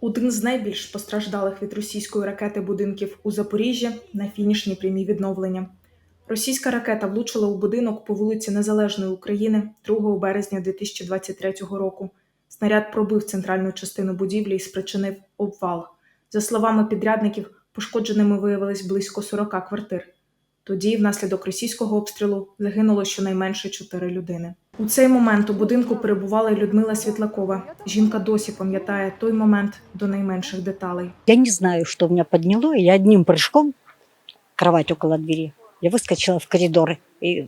Один з найбільш постраждалих від російської ракети будинків у Запоріжжі на фінішній прямій відновлення. Російська ракета влучила у будинок по вулиці Незалежної України 2 березня 2023 року. Снаряд пробив центральну частину будівлі і спричинив обвал. За словами підрядників, пошкодженими виявилось близько 40 квартир. Тоді, внаслідок російського обстрілу, загинуло щонайменше 4 людини. У цей момент у будинку перебувала й Людмила Світлакова. Жінка досі пам'ятає той момент до найменших деталей. Я не знаю, что меня подняло, и я одним прыжком, кровать около двери, я выскочила в коридор. И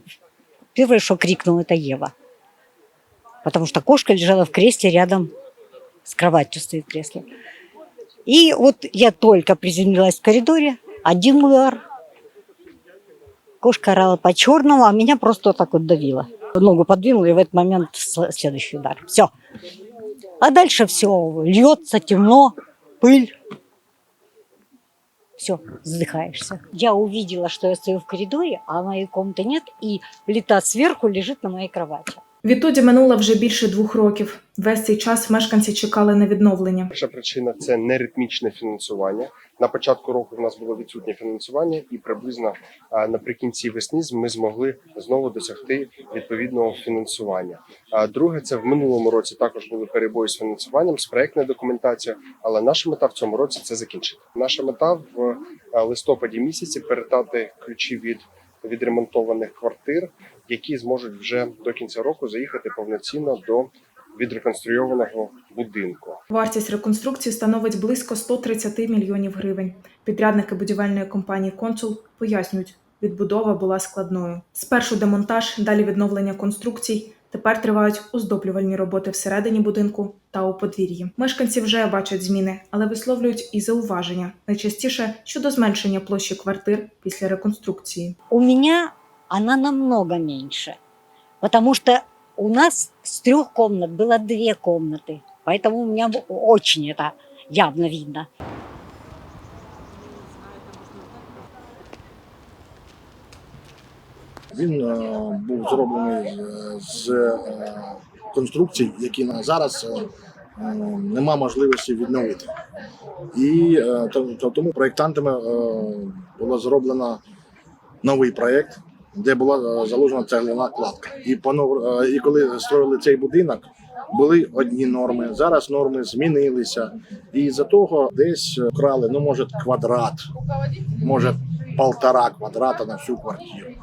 первое, что крикнула, это Ева. Потому что кошка лежала в кресле рядом с кроватью, стоит кресло. И вот я только приземлилась в коридоре, один удар. Кошка орала по-черному, а меня просто вот так вот давило. Ногу подвинула, и в этот момент следующий удар. Все. А дальше все льется, темно, пыль. Все, задыхаешься. Я увидела, что я стою в коридоре, а моей комнаты нет, и плита сверху лежит на моей кровати. Відтоді минуло вже більше двох років. Весь цей час мешканці чекали на відновлення. Перша причина це неритмічне фінансування. На початку року в нас було відсутнє фінансування, і приблизно наприкінці весни ми змогли знову досягти відповідного фінансування. А друге, це в минулому році також були перебої з фінансуванням, з проектною документацією. Але наша мета в цьому році це закінчити. Наша мета в листопаді місяці передати ключі від відремонтованих квартир, які зможуть вже до кінця року заїхати повноцінно до відреконструйованого будинку. Вартість реконструкції становить близько 130 мільйонів гривень. Підрядники будівельної компанії Консул пояснюють, відбудова була складною. Спершу демонтаж, далі відновлення конструкцій. Тепер тривають оздоблювальні роботи всередині будинку та у подвір'ї. Мешканці вже бачать зміни, але висловлюють і зауваження найчастіше щодо зменшення площі квартир після реконструкції. У меня она намного меньше, потому что у нас с трех комнат было две комнаты, поэтому у меня очень это явно видно. Він е, був зроблений з е, конструкцій, які на зараз е, нема можливості відновити. І е, то- то- тому проєктантами е, було зроблено новий проєкт, де була заложена цегляна кладка. І, по нов- е, і коли створили цей будинок, були одні норми. Зараз норми змінилися. І за того десь вкрали, ну може квадрат, може полтора квадрата на всю квартиру.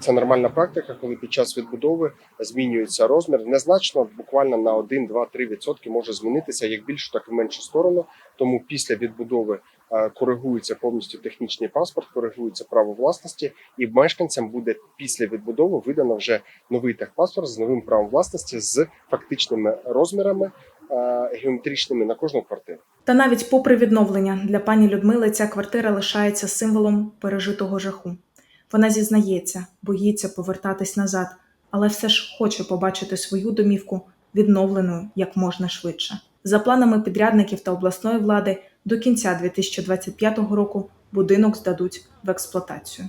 Це нормальна практика, коли під час відбудови змінюється розмір. Незначно, буквально на 1, 2, 3 відсотки може змінитися як більшу, так і меншу сторону. Тому після відбудови е, коригується повністю технічний паспорт, коригується право власності, і мешканцям буде після відбудови видано вже новий техпаспорт з новим правом власності з фактичними розмірами е, геометричними на кожну квартиру. Та навіть попри відновлення для пані Людмили ця квартира лишається символом пережитого жаху. Вона зізнається, боїться повертатись назад, але все ж хоче побачити свою домівку відновленою як можна швидше. За планами підрядників та обласної влади, до кінця 2025 року будинок здадуть в експлуатацію.